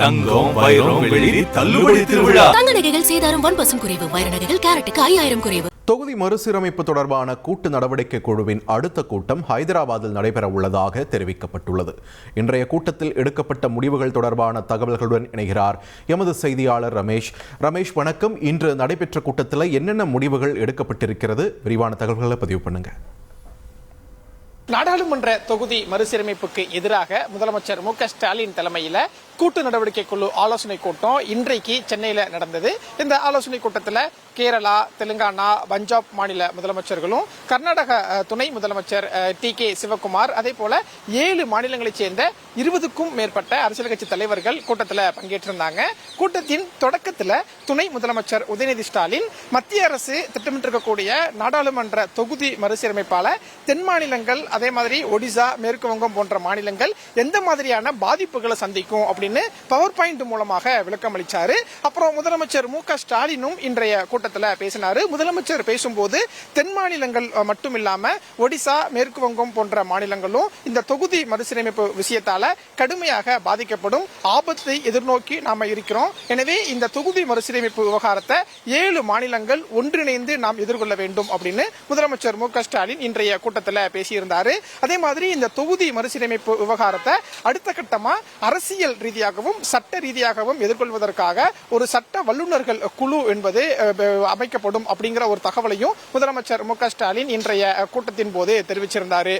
தங்கம் வைரம் வெள்ளி தள்ளுபடி திருவிழா. தங்க நகைகள் சேதாரம் ஒன் பர்சன்ட் குறைவு. வைர நகைகள் கேரட்டுக்கு ஐயாயிரம் குறைவு. தொகுதி மறுசீரமைப்பு தொடர்பான கூட்டு நடவடிக்கை குழுவின் அடுத்த கூட்டம் ஹைதராபாத்தில் நடைபெற உள்ளதாக தெரிவிக்கப்பட்டுள்ளது. இன்றைய கூட்டத்தில் எடுக்கப்பட்ட முடிவுகள் தொடர்பான தகவல்களுடன் இணைகிறார் எமது செய்தியாளர் ரமேஷ். ரமேஷ் வணக்கம். இன்று நடைபெற்ற கூட்டத்தில் என்னென்ன முடிவுகள் எடுக்கப்பட்டிருக்கிறது? விரிவான தகவல்களை பதிவு பண்ணுங்க. நாடாளுமன்ற தொகுதி மறுசீரமைப்புக்கு எதிராக முதலமைச்சர் மு க ஸ்டாலின் தலைமையில கூட்டு நடவடிக்கை குழு ஆலோசனை கூட்டம் இன்றைக்கு சென்னையில நடந்தது. இந்த ஆலோசனை கூட்டத்தில் கேரளா தெலுங்கானா பஞ்சாப் மாநில முதலமைச்சர்களும் கர்நாடக துணை முதலமைச்சர் டி கே சிவகுமார் அதே போல ஏழு மாநிலங்களைச் சேர்ந்த இருபதுக்கும் மேற்பட்ட அரசியல் கட்சி தலைவர்கள் கூட்டத்தில் பங்கேற்றிருந்தாங்க. கூட்டத்தின் தொடக்கத்தில் துணை முதலமைச்சர் உதயநிதி ஸ்டாலின் மத்திய அரசு திட்டமிட்டிருக்கக்கூடிய நாடாளுமன்ற தொகுதி மறுசீரமைப்பால தென் மாநிலங்கள் அதே மாதிரி ஒடிசா மேற்கு வங்கம் போன்ற மாநிலங்கள் எந்த மாதிரியான பாதிப்புகளை சந்திக்கும் அப்படின்னு அப்படின்னு பவர் பாயிண்ட் மூலமாக விளக்கம் அளிச்சாரு அப்புறம் முதலமைச்சர் மு க ஸ்டாலினும் இன்றைய கூட்டத்தில் பேசினாரு. முதலமைச்சர் பேசும்போது தென் மாநிலங்கள் மட்டும் இல்லாம ஒடிசா மேற்கு வங்கம் போன்ற மாநிலங்களும் இந்த தொகுதி மறுசீரமைப்பு விஷயத்தால கடுமையாக பாதிக்கப்படும் ஆபத்தை எதிர்நோக்கி நாம இருக்கிறோம். எனவே இந்த தொகுதி மறுசீரமைப்பு விவகாரத்தை ஏழு மாநிலங்கள் ஒன்றிணைந்து நாம் எதிர்கொள்ள வேண்டும் அப்படின்னு முதலமைச்சர் மு க ஸ்டாலின் இன்றைய கூட்டத்தில் பேசியிருந்தாரு. அதே மாதிரி இந்த தொகுதி மறுசீரமைப்பு விவகாரத்தை அடுத்த கட்டமா அரசியல் ரீதியாக ரீதியாகவும் சட்ட ரீதியாகவும் எதிர்கொள்வதற்காக ஒரு சட்ட வல்லுநர்கள் குழு என்பது அமைக்கப்படும் அப்படிங்கிற ஒரு தகவலையும் முதலமைச்சர் மு ஸ்டாலின் இன்றைய கூட்டத்தின் போது தெரிவிச்சிருந்தார்.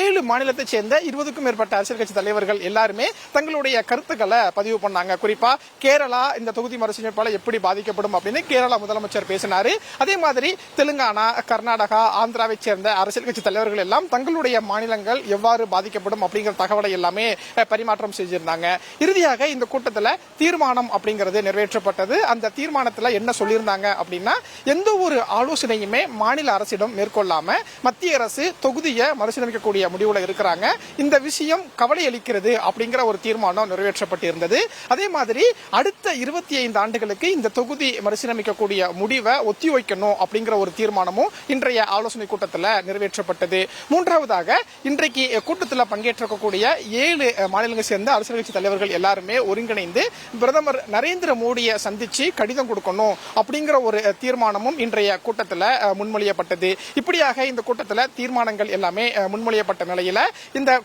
ஏழு மாநிலத்தைச் சேர்ந்த இருபதுக்கும் மேற்பட்ட அரசியல் கட்சி தலைவர்கள் எல்லாருமே தங்களுடைய கருத்துக்களை பதிவு பண்ணாங்க. குறிப்பா கேரளா இந்த தொகுதி மறுசீரமைப்பால எப்படி பாதிக்கப்படும் அப்படின்னு கேரளா முதலமைச்சர் பேசினாரு. அதே மாதிரி தெலுங்கானா கர்நாடகா ஆந்திராவை சேர்ந்த அரசியல் கட்சி தலைவர்கள் எல்லாம் தங்களுடைய மாநிலங்கள் எவ்வாறு பாதிக்கப்படும் அப்படிங்கிற தகவலை எல்லாமே பரிமாற்றம் செஞ்சிருந்தாங்க. இறுதியாக இந்த கூட்டத்தில் தீர்மானம் அப்படிங்கிறது நிறைவேற்றப்பட்டது. அந்த தீர்மானத்தில் என்ன சொல்லியிருந்தாங்க அப்படின்னா எந்த ஒரு ஆலோசனையுமே மாநில அரசிடம் மேற்கொள்ளாம மத்திய அரசு தொகுதியை மறுசீரமைக்கக்கூடிய முடிவுல இருக்கிறாங்க. இந்த விஷயம் கவலை அளிக்கிறது அப்படிங்கிற ஒரு தீர்மானம் நிறைவேற்றப்பட்டிருந்தது. அதே மாதிரி அடுத்த இருபத்தி ஐந்து ஆண்டுகளுக்கு இந்த தொகுதி மறுசீரமைக்கக்கூடிய முடிவை ஒத்தி வைக்கணும் அப்படிங்கிற ஒரு தீர்மானமும் இன்றைய ஆலோசனை கூட்டத்தில் நிறைவேற்றப்பட்டது. மூன்றாவதாக இன்றைக்கு கூட்டத்தில் பங்கேற்றிருக்கக்கூடிய ஏழு மாநிலங்களை சேர்ந்த அரசியல் கட்சி தலைவர்கள் எல்லாருமே ஒருங்கிணைந்து பிரதமர் நரேந்திர மோடியை சந்திச்சு கடிதம் கொடுக்கணும் அப்படிங்கிற ஒரு தீர்மானமும் இன்றைய கூட்டத்தில் முன்மொழியப்பட்டது. இப்படியாக இந்த கூட்டத்தில் தீர்மானங்கள் எல்லாமே முன்மொழியப்பட்ட நிலையில் இந்த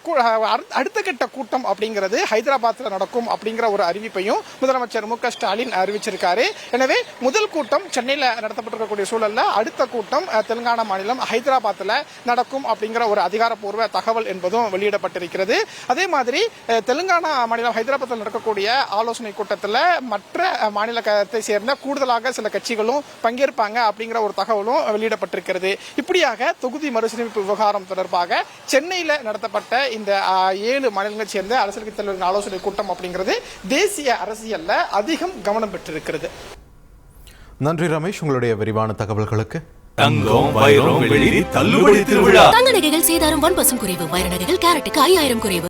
அடுத்த- கட்ட கூட்டம் அப்படிங்கிறது ஹைதராபாத்தில் நடக்கும் அப்படிங்கிற ஒரு அறிவிப்பையும் முதலமைச்சர் மு ஸ்டாலின் அறிவிச்சிருக்காரு. எனவே முதல் கூட்டம் சென்னையில் நடத்தப்பட்டிருக்கக்கூடிய சூழலில் அடுத்த கூட்டம் தெலுங்கானா மாநிலம் ஹைதராபாத்தில் நடக்கும் அப்படிங்கிற ஒரு அதிகாரப்பூர்வ தகவல் என்பதும் வெளியிடப்பட்டிருக்கிறது. அதே மாதிரி தெலுங்கானா மாநிலம் ஹைதராபாத்தில் நடக்கக்கூடிய ஆலோசனை கூட்டத்தில் மற்ற மாநிலத்தை சேர்ந்த கூடுதலாக சில கட்சிகளும் பங்கேற்பாங்க அப்படிங்கிற ஒரு தகவலும் வெளியிடப்பட்டிருக்கிறது. இப்படியாக தொகுதி மறுசீரமைப்பு விவகாரம் தொடர்பாக சென்னையில் நடத்தப்பட்ட இந்த ஏழு மாநிலங்களைச் சேர்ந்த அரசியல் கட்சி தலைவர்களின் ஆலோசனை கூட்டம் அப்படிங்கிறது தேசிய அரசியல்ல அதிகம் கவனம் பெற்றிருக்கிறது. நன்றி ரமேஷ் உங்களுடைய விரிவான தகவல்களுக்கு. தங்கம் வைரம் வெள்ளி தள்ளுபடி திருவிழா. தங்க நகைகள் சேதாரம் ஒன் பர்சன்ட் குறைவு வைர நகைகள் கேரட்டுக்கு ஐயாயிரம் குறைவு.